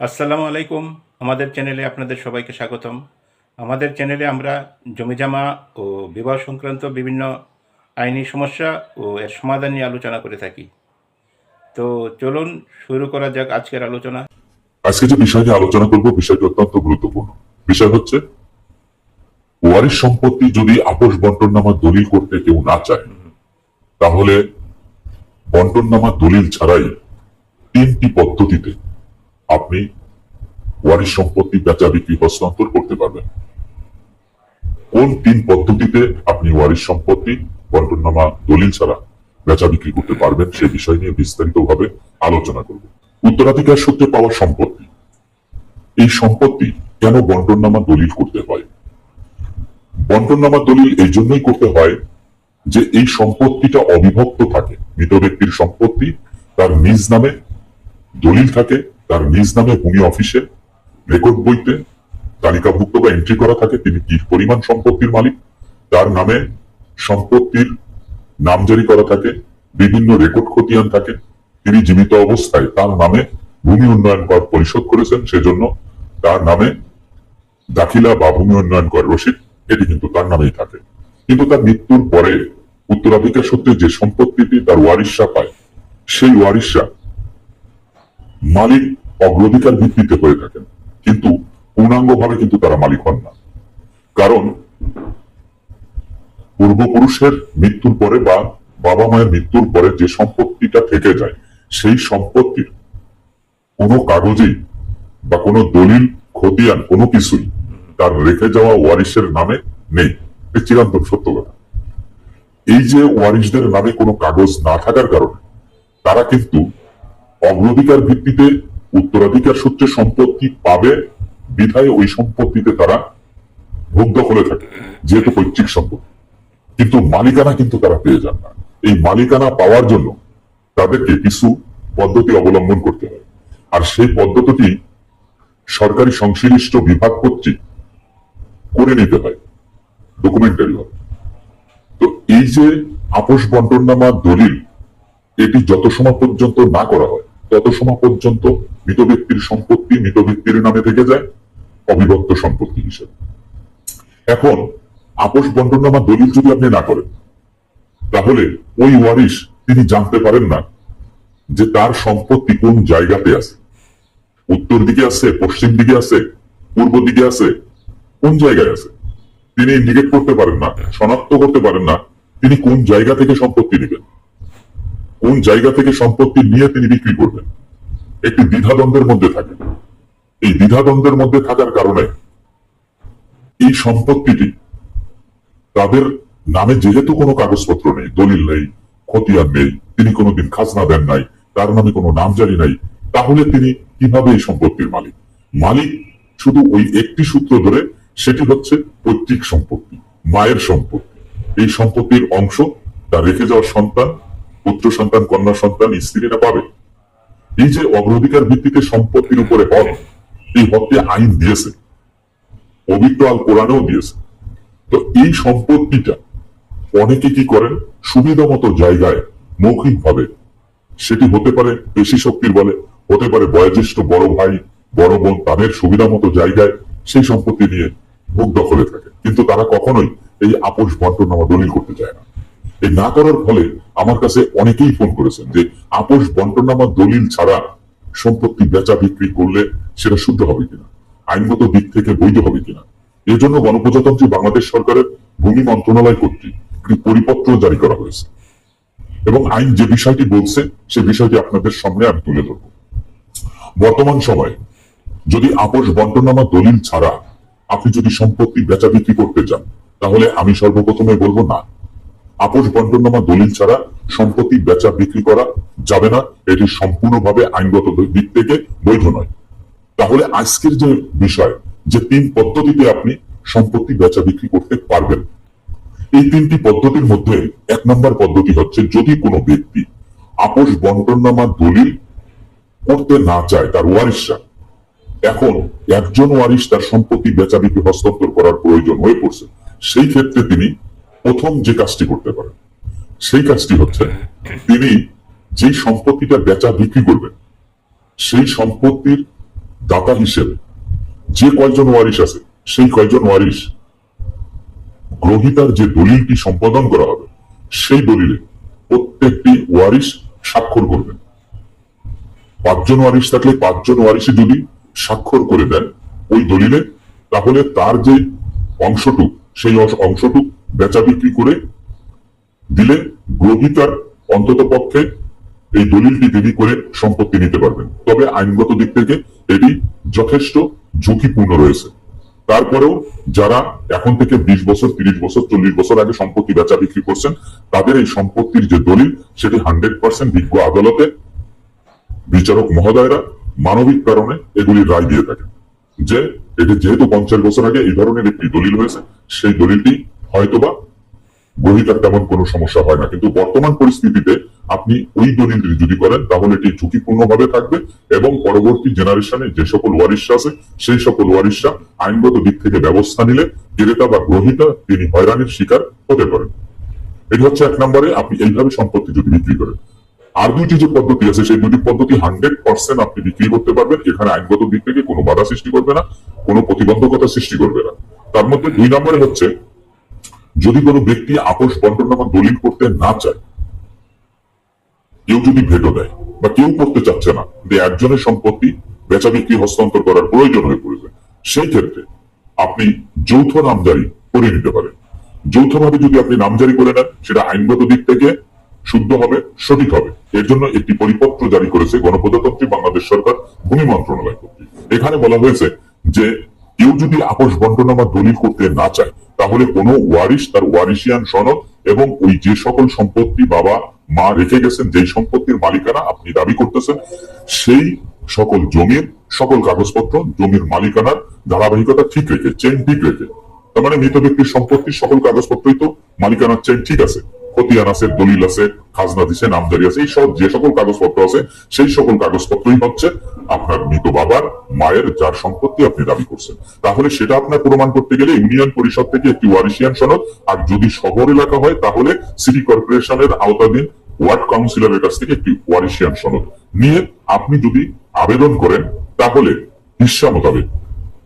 আসসালামু আলাইকুম। আমাদের চ্যানেলে আপনাদের সবাইকে স্বাগতম। আমাদের চ্যানেলে আমরা জমিজমা ও বিবাহ সংক্রান্ত বিভিন্ন আইনি সমস্যা ও এর সমাধান নিয়ে আলোচনা করে থাকি। তো চলুন শুরু করা যাক আজকের আলোচনা। আজকে যে বিষয় নিয়ে আলোচনা করব, বিষয়টি অত্যন্ত গুরুত্বপূর্ণ। বিষয় হচ্ছে, ওয়ারিশ সম্পত্তি যদি আপোষ বন্টননামা দলিল করতে কেউ না চায়, তাহলে বন্টন বন্টননামা দলিল ছাড়াই তিনটি পদ্ধতিতে আপনি ওয়ারিশ সম্পত্তি বেচা বিক্রি হস্তান্তর করতে পারবেন। কোন তিন পদ্ধতিতে আপনি ওয়ারিশ সম্পত্তি বন্টননামা দলিল ছাড়া বেচা বিক্রি করতে পারবেন, সে বিষয় নিয়ে বিস্তারিতভাবে আলোচনা করব। উত্তরাধিকার সূত্রে পাওয়া সম্পত্তি। এই সম্পত্তি কেন বন্টননামা দলিল করতে হয়? বন্টননামা দলিল এই জন্যই করতে হয় যে এই সম্পত্তিটা অবিভক্ত থাকে। মৃত ব্যক্তির সম্পত্তি তার নিজ নামে দলিল থাকে তার নিজ নামে ভূমি অফিসে, রেকর্ড বইতে, তালিকাভুক্ত বা এন্ট্রি করা থাকে তিনি কি পরিমাণ সম্পত্তির মালিক? তার নামে সম্পত্তির নামজারি করা থাকে, বিভিন্ন রেকর্ড খতিয়ান থাকে, তিনি জীবিত অবস্থায় তার নামে ভূমি উন্নয়ন কর পরিশোধ করেছেন, সেজন্য তার নামে দাখিলা বা ভূমি উন্নয়ন কর রসিদ, এটি কিন্তু তার নামেই থাকে। কিন্তু তার মৃত্যুর পরে উত্তরাধিকার সূত্রে যে সম্পত্তিটি তার ওয়ারিশা পায়, সেই ওয়ারিশা মালিক অগ্রাধিকার ভিত্তিতে হয়ে থাকেন। কিন্তু পূর্ণাঙ্গভাবে কিন্তু তারা মালিক হন না। কারণ পূর্বপুরুষের মৃত্যুর পরে বা বাবা মায়ের মৃত্যুর পরে যে সম্পত্তিটা থেকে যায়, সেই সম্পত্তির কোনো কাগজেই বা কোনো দলিল, খতিয়ান, কোনো কিছুই তার রেখে যাওয়া ওয়ারিশের নামে নেই। এ চিরন্তন সত্য কথা। এই যে ওয়ারিশদের নামে কোনো কাগজ না থাকার কারণে তারা কিন্তু অগ্রাধিকার ভিত্তিতে উত্তরাধিকার সূত্রে সম্পত্তি পাবে, বিধায় ওই সম্পত্তিতে তারা ভোগ দখলে থাকে, যেহেতু পৈতৃক সম্পত্তি। কিন্তু মালিকানা কিন্তু তারা পেয়ে যান না। এই মালিকানা পাওয়ার জন্য তাদেরকে কিছু পদ্ধতি অবলম্বন করতে হয়। আর সেই পদ্ধতিটি সরকারি সংশ্লিষ্ট বিভাগ কর্তৃক করে নিতে হয় ডকুমেন্টারি হবে তো এই যে আপোষ বন্টননামা দলিল, এটি যত সময় পর্যন্ত না করা হয় তত সময় পর্যন্ত মৃত ব্যক্তির সম্পত্তি মৃত ব্যক্তির নামে থেকে যায়, অবিভক্ত সম্পত্তি হিসেবে। এখন, আপোষ বন্টননামা দলিল যদি আপনি না করেন, তাহলে ওই ওয়ারিশ তিনি জানতে পারেন না যে তার সম্পত্তি কোন জায়গাতে আছে। উত্তর দিকে আছে, পশ্চিম দিকে আছে, পূর্ব দিকে আছে, কোন জায়গায় আছে? তিনি ইন্ডিকেট করতে পারেন না, শনাক্ত করতে পারেন না তিনি কোন জায়গা থেকে সম্পত্তি নেবেন। কোন জায়গা থেকে সম্পত্তি নিয়ে তিনি বিক্রি করবেন? একটি দ্বিধাদ্বন্দ্বের মধ্যে থাকে। এই দ্বিধাদ্বন্দ্বের মধ্যে থাকার কারণে এই সম্পত্তিটি তাদের নামে যেহেতু কোনো কাগজপত্র নেই, দলিল নেই, খতিয়ান নেই, তিনি কোনোদিন খাজনা দেন নাই, তার নামে কোনো নামজারি নাই, তাহলে তিনি কীভাবে এই সম্পত্তির মালিক? মালিক শুধু ওই একটি সূত্র ধরে, সেটি হচ্ছে পৈতৃক সম্পত্তি, মায়ের সম্পত্তি। এই সম্পত্তির অংশ তার রেখে যাওয়া সন্তান পুত্র সন্তান, কন্যা সন্তান স্ত্রীরা পাবে। এই যে অগ্রাধিকার ভিত্তিতে সম্পত্তির উপরে হক এই হককে আইন দিয়েছে। পবিত্র আল কোরআনেও দিয়েছে। তো এই সম্পত্তিটা অনেকে কি করেন? সুবিধা মতো জায়গায় মৌখিক ভাবে সেটি হতে পারে পেশি শক্তির বলে, হতে পারে বয়োজ্যেষ্ঠ বড় ভাই, বড় বোন, তাদের সুবিধা মতো জায়গায় সেই সম্পত্তি নিয়ে ভোগ দখলে থাকে। কিন্তু তারা কখনোই এই আপোষ বন্টনামা দলিল করতে চায় না। এই না করার ফলে আমার কাছে অনেকেই ফোন করেছেন যে আপোষ বন্টনামা দলিল ছাড়া সম্পত্তি বেচা বিক্রি করলে সেটা শুদ্ধ হবে কিনা? আইনগত দিক থেকে বৈধ হবে কিনা? এর জন্য গণপ্রজাতন্ত্রী বাংলাদেশ সরকারের ভূমি মন্ত্রণালয় কর্তৃক একটি পরিপত্র জারি করা হয়েছে। এবং আইন যে বিষয়টি বলছে, সে বিষয়টি আপনাদের সামনে আমি তুলে ধরব। বর্তমান সময়ে যদি আপোষ বন্টনামা দলিল ছাড়া আপনি যদি সম্পত্তি বেচা বিক্রি করতে চান, তাহলে আমি সর্বপ্রথমে বলব না। আপোষ বন্টনামা দলিল ছাড়া সম্পত্তি বেচা বিক্রি করা যাবে না। এটি সম্পূর্ণভাবে আইনগত দিক থেকে বৈধ নয়। তাহলে আজকের যে বিষয়, যে তিন পদ্ধতিতে আপনি সম্পত্তি বেচা বিক্রি করতে পারবেন, এই তিনটি পদ্ধতির মধ্যে এক নম্বর পদ্ধতি হচ্ছে যদি কোনো ব্যক্তি আপোষ বন্টনামা দলিল করতে না চায়, তার ওয়ারিশরা এখন একজন ওয়ারিশ তার সম্পত্তি বেচা বিক্রি হস্তান্তর করার প্রয়োজন হয়ে পড়ছে। সেই ক্ষেত্রে তিনি প্রথম যে কাজটি করতে পারেন, সেই কাজটি হচ্ছে তিনি যে সম্পত্তিটা বেচা বিক্রি করবেন, সেই সম্পত্তির দাতা হিসেবে যে কয়জন ওয়ারিশ আছে, সেই কয়জন ওয়ারিশ গ্রহিতার যে দলিলটি সম্পাদন করা হবে, সেই দলিলে প্রত্যেকটি ওয়ারিশ স্বাক্ষর করবেন। পাঁচজন ওয়ারিশ থাকলে পাঁচজন ওয়ারিশে যদি স্বাক্ষর করে দেন, ওই দলিলে তাহলে তার যে অংশটুক, সেই অংশটুক বেচা বিক্রি করে দিলে গ্রহিতার অন্তত পক্ষে এই দলিলটি তিনি করে সম্পত্তি নিতে পারবেন। তবে আইনগত দিক থেকে এটি যথেষ্ট ঝুঁকিপূর্ণ রয়েছে। তারপরেও যারা এখন থেকে বিশ বছর, তিরিশ বছর, চল্লিশ বছর আগে সম্পত্তি বেচা বিক্রি করছেন, তাদের এই সম্পত্তির যে দলিল, সেটি হান্ড্রেড পার্সেন্ট বিজ্ঞ আদালতে বিচারক মহোদয়রা মানবিক কারণে এগুলি রায় দিয়ে থাকেন। যে, এটি যেহেতু পঞ্চাশ বছর আগে এই ধরনের একটি দলিল হয়েছে, সেই দলিলটি হয়তোবা গ্রহিতার তেমন কোনো সমস্যা হয় না। কিন্তু বর্তমান পরিস্থিতিতে আপনি ওই দলিলটি যদি করেন, তাহলে এটি ঝুঁকিপূর্ণ ভাবে থাকবে এবং পরবর্তী জেনারেশনে যে সকল ওয়ারিশরা আছে, সেই সকল ওয়ারিশরা আইনগত দিক থেকে ব্যবস্থা নিলে ক্রেতা বা গ্রহিতা তিনি হয়রানির শিকার হতে পারেন। এটি হচ্ছে এক নম্বরে আপনি এইভাবে সম্পত্তি যদি বিক্রি করেন। আর দুইটি যে পদ্ধতি আছে, সেই দুটি পদ্ধতি হান্ড্রেড পার্সেন্ট আপনি বিক্রি করতে পারবেন। এখানে আইনগত দিক থেকে কোনো বাধা সৃষ্টি করবে না, কোনো প্রতিবন্ধকতা সৃষ্টি করবে না। তার মধ্যে দুই নম্বরে হচ্ছে যদি কোনো ব্যক্তি আপোষ বন্টনামা দলিল করতে না চায়, কেউ যদি ভেটো দেয়, বা কেউ করতে চাচ্ছে না যে একজনের সম্পত্তি বেচা বিক্রি হস্তান্তর করার প্রয়োজন হয়ে পড়বে সেই ক্ষেত্রে আপনি যৌথ নামজারি করে নিতে পারেন। যৌথভাবে যদি আপনি নামজারি করে নেন, সেটা আইনগত দিক থেকে শুদ্ধ হবে, সঠিক হবে। এর জন্য একটি পরিপত্র জারি করেছে গণপ্রজাতন্ত্রী বাংলাদেশ সরকার, ভূমি মন্ত্রণালয় কর্তৃক। এখানে বলা হয়েছে যে কেউ যদি আপোষ বন্টনামা দলিল করতে না চায়, তাহলে কোনো ওয়ারিশ তার ওয়ারিশিয়ান সনদ এবং ওই যে সকল সম্পত্তি বাবা মা রেখে গেছেন, যেই সম্পত্তির মালিকানা আপনি দাবি করতেছেন, সেই সকল জমির, সকল কাগজপত্র জমির মালিকানার ধারাবাহিকতা ঠিক রেখে চেন ঠিক রেখে, তার মানে মৃত ব্যক্তির সম্পত্তির সকল কাগজপত্রই তো মালিকানার চেন ঠিক আছে। খতিয়ান আছে, দলিল আছে, খাজনা দিছে, নামজারি আছে, এই সব যে সকল কাগজপত্র আছে, সেই সকল কাগজপত্রই হচ্ছে আপনার মৃত বাবার মায়ের যার সম্পত্তি আপনি দাবি করছেন। তাহলে সেটা আপনার প্রমাণ করতে গেলে ইউনিয়ন পরিষদ থেকে একটি ওয়ারিশিয়ান সনদ, আর যদি শহর এলাকা হয়, তাহলে সিটি কর্পোরেশনের আওতাধীন ওয়ার্ড কাউন্সিলরের কাছ থেকে একটি ওয়ারিশিয়ান সনদ। নিয়ে আপনি যদি আবেদন করেন, তাহলে হিসা মোতাবেক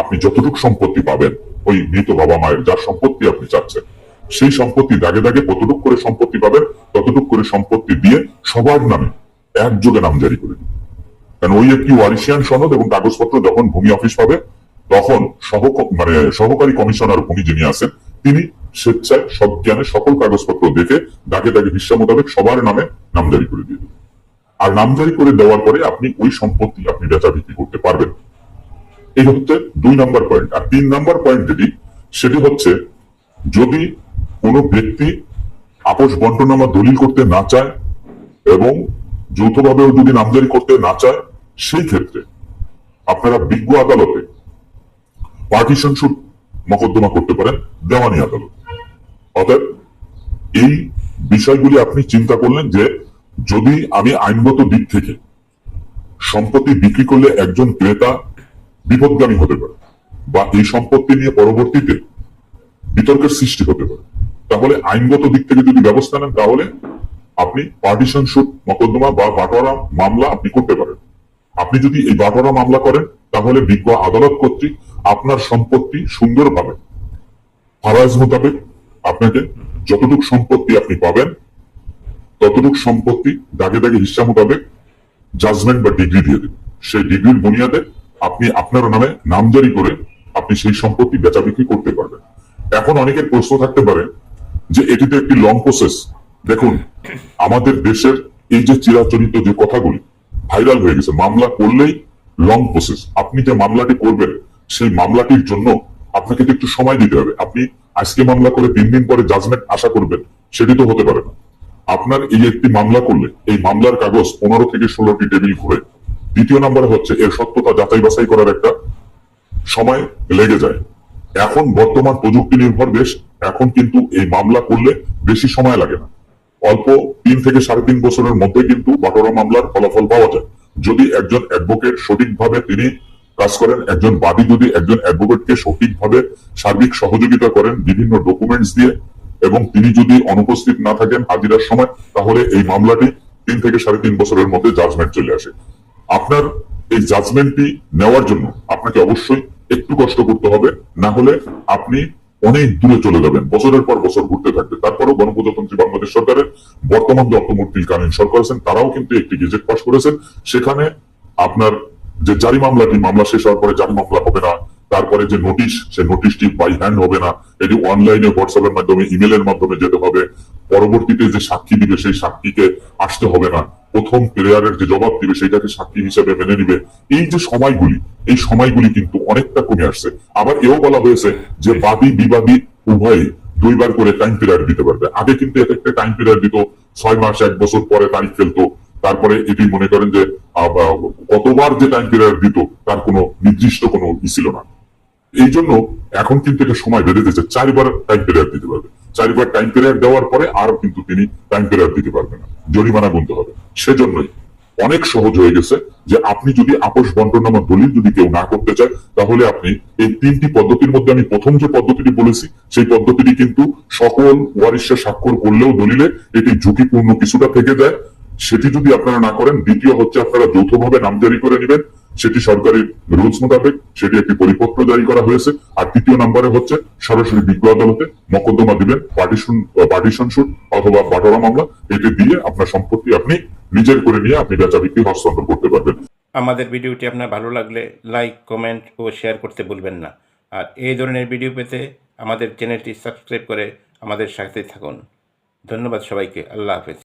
আপনি যতটুকু সম্পত্তি পাবেন, ওই মৃত বাবা মায়ের যার সম্পত্তি আপনি চাচ্ছেন। সেই সম্পত্তি দাগে দাগে কতটুক করে সম্পত্তি পাবেন, ততটুক করে সম্পত্তি দিয়ে সবার নামে একযোগে নাম জারি করে দিন কারণ ওই একটি ওয়ারিশিয়ান সনদ এবং কাগজপত্র যখন ভূমি অফিস পাবে, তখন সহ মানে সহকারী কমিশনার ভূমি যিনি আছেন, তিনি স্বেচ্ছায় সজ্ঞানে সকল কাগজপত্র দেখে দাগে দাগে হিসা মোতাবেক সবার নামে নামজারি করে দিয়ে আর নামজারি করে দেওয়ার পরে আপনি ওই সম্পত্তি আপনি বেচা বিক্রি করতে পারবেন। এই হচ্ছে দুই নম্বর পয়েন্ট আর তিন নম্বর পয়েন্ট যেটি, সেটি হচ্ছে যদি কোনো ব্যক্তি আপোষ বন্টনামা দলিল করতে না চায় এবং যৌথভাবেও যদি নামজারি করতে না চায়, সেই ক্ষেত্রে আপনারা বিজ্ঞ আদালতে পার্টিশন সুট মকদ্দমা করতে পারেন, দেওয়ানি আদালত। অতএব এই বিষয়গুলি আপনি চিন্তা করলেন যে যদি আমি আইনগত দিক থেকে সম্পত্তি বিক্রি করলে একজন ক্রেতা বিপদগামী হতে পারে বা এই সম্পত্তি নিয়ে পরবর্তীতে বিতর্কের সৃষ্টি হতে পারে তাহলে আইনগত দিক থেকে যদি ব্যবস্থা নেন, তাহলে আপনি পার্টিশন শুট মকদ্দমা বা বাটোয়ারা মামলা আপনি করতে পারেন। আপনি যদি এই বাটোয়ারা মামলা করেন, তাহলে বিজ্ঞ আদালত কর্তৃক আপনার সম্পত্তি সুন্দরভাবে ফারাজ মোতাবেক আপনাকে যতটুকু সম্পত্তি আপনি পাবেন, ততটুক সম্পত্তি দাগে দাগে হিসা মোতাবেক জাজমেন্ট বা ডিগ্রি দিয়ে দেবে সেই ডিগ্রির বুনিয়াদে আপনি আপনার নামে নামজারি করে আপনি সেই সম্পত্তি বেচা বিক্রি করতে পারবেন। এখন অনেকের প্রশ্ন থাকতে পারে যে এটি তো একটি লং প্রসেস দেখুন, আমাদের দেশের এই যে চিরাচরিত যে কথাগুলি ভাইরাল হয়ে গেছে, মামলা করলেই লং প্রসেস আপনি যে মামলাটি করবেন, সেই মামলাটির জন্য আপনাকে তো একটু সময় দিতে হবে। আপনি আজকে মামলা করে তিন দিন পরে জাজমেন্ট আশা করবেন, সেটি তো হতে পারে না। আপনার এই একটি মামলা করলে, এই মামলার কাগজ পনেরো থেকে ষোলোটি টেবিল ঘুরে। দ্বিতীয় নম্বরে হচ্ছে, এর সত্যতা যাচাই বাছাই করার একটা সময় লেগে যায়। এখন বর্তমান প্রযুক্তি নির্ভর দেশ, এখন কিন্তু এই মামলা করলে বেশি সময় লাগে না। অল্প তিন থেকে সাড়ে তিন বছরের মধ্যে কিন্তু বাটোয়ারা মামলার ফলাফল পাওয়া যায়। যদি একজন অ্যাডভোকেট সঠিকভাবে তিনি কাজ করেন, একজন বাদী যদি একজন অ্যাডভোকেটকে সঠিকভাবে সার্বিক সহযোগিতা করেন বিভিন্ন ডকুমেন্টস দিয়ে, এবং তিনি যদি অনুপস্থিত না থাকেন হাজিরার সময়, তাহলে এই মামলাটি তিন থেকে সাড়ে তিন বছরের মধ্যে জাজমেন্ট চলে আসে। আপনার এই জাজমেন্টটি নেওয়ার জন্য আপনাকে অবশ্যই একটু কষ্ট করতে হবে, না হলে আপনি অনেক দূরে চলে যাবেন। বছরের পর বছর ঘুরতে থাকবে। তারপরেও গণপ্রজাতন্ত্রী বাংলাদেশ সরকারের বর্তমান দত্তমূর্তিকালীন সরকার আছেন, তারাও কিন্তু একটি গেজেট পাস করেছেন। সেখানে আপনার যে জারি মামলাটি, মামলা শেষ হওয়ার পরে জারি মামলা হবে না তারপরে যে নোটিশ সে নোটিশটি বাই হ্যান্ড হবে না। এটি অনলাইনে হোয়াটসঅ্যাপের মাধ্যমে ইমেলের মাধ্যমে যেতে হবে। পরবর্তীতে যে সাক্ষী দিবে, সেই সাক্ষীকে আসতে হবে না। প্রথম প্লেয়ারের যে জবাব দিবে সেটাকে সাক্ষী হিসেবে মেনে নিবে। এই যে সময়গুলি, এই সময়গুলি কিন্তু অনেকটা কমে আসছে। আবার এও বলা হয়েছে যে বাদী, বিবাদী উভয়ই দুইবার করে টাইম পিরিয়ড দিতে পারবে। আগে কিন্তু এক একটা টাইম পিরিয়ড দিত। ছয় মাস, এক বছর পরে তারিখ ফেলতো। তারপরে এটি মনে করেন যে কতবার যে টাইম পিরিয়ড দিত, তার কোনো নির্দিষ্ট কোনো ছিল না। এই জন্য এখন কিন্তু এটা সময় বেড়ে দিয়েছে চারবার টাইম পিরিয়ড দিতে পারবে। চারবার টাইম পিরিয়ড দেওয়ার পরে আর কিন্তু তিনি টাইম পিরিয়ড দিতে পারবে না। জরিমানা গুনতে হবে। সেজন্যই অনেক সহজ হয়ে গেছে যে আপনি যদি আপোষ বন্টনামা দলিল যদি কেউ না করতে চায়, তাহলে আপনি এই তিনটি পদ্ধতির মধ্যে আমি প্রথম যে পদ্ধতিটি বলেছি, সেই পদ্ধতিটি কিন্তু সকল ওয়ারিশের স্বাক্ষর করলেও দলিলে এটি ঝুঁকিপূর্ণ কিছুটা থেকে যায়। সেটি যদি আপনারা না করেন, দ্বিতীয় হচ্ছে আপনারা যৌথভাবে নামজারি করে নেবেন। সেটি সরকারের রুলস মোতাবেক, সেটি একটি পরিপত্র জারি করা হয়েছে। আর তৃতীয় নম্বরে হচ্ছে, সরাসরি বিজ্ঞ আদালতে মকদ্দমা দিবেন পার্টিশন পার্টিশন সুট অথবা বাটোয়ারা মামলা। এটি দিয়ে আপনার সম্পত্তি আপনি নিজের করে নিয়ে আপনি বেচা বিক্রি, হস্তান্তর করতে পারবেন। আমাদের ভিডিওটি আপনার ভালো লাগলে লাইক কমেন্ট ও শেয়ার করতে ভুলবেন না। আর এই ধরনের ভিডিও পেতে আমাদের চ্যানেলটি সাবস্ক্রাইব করে আমাদের সাথে থাকুন। ধন্যবাদ সবাইকে। আল্লাহ হাফেজ।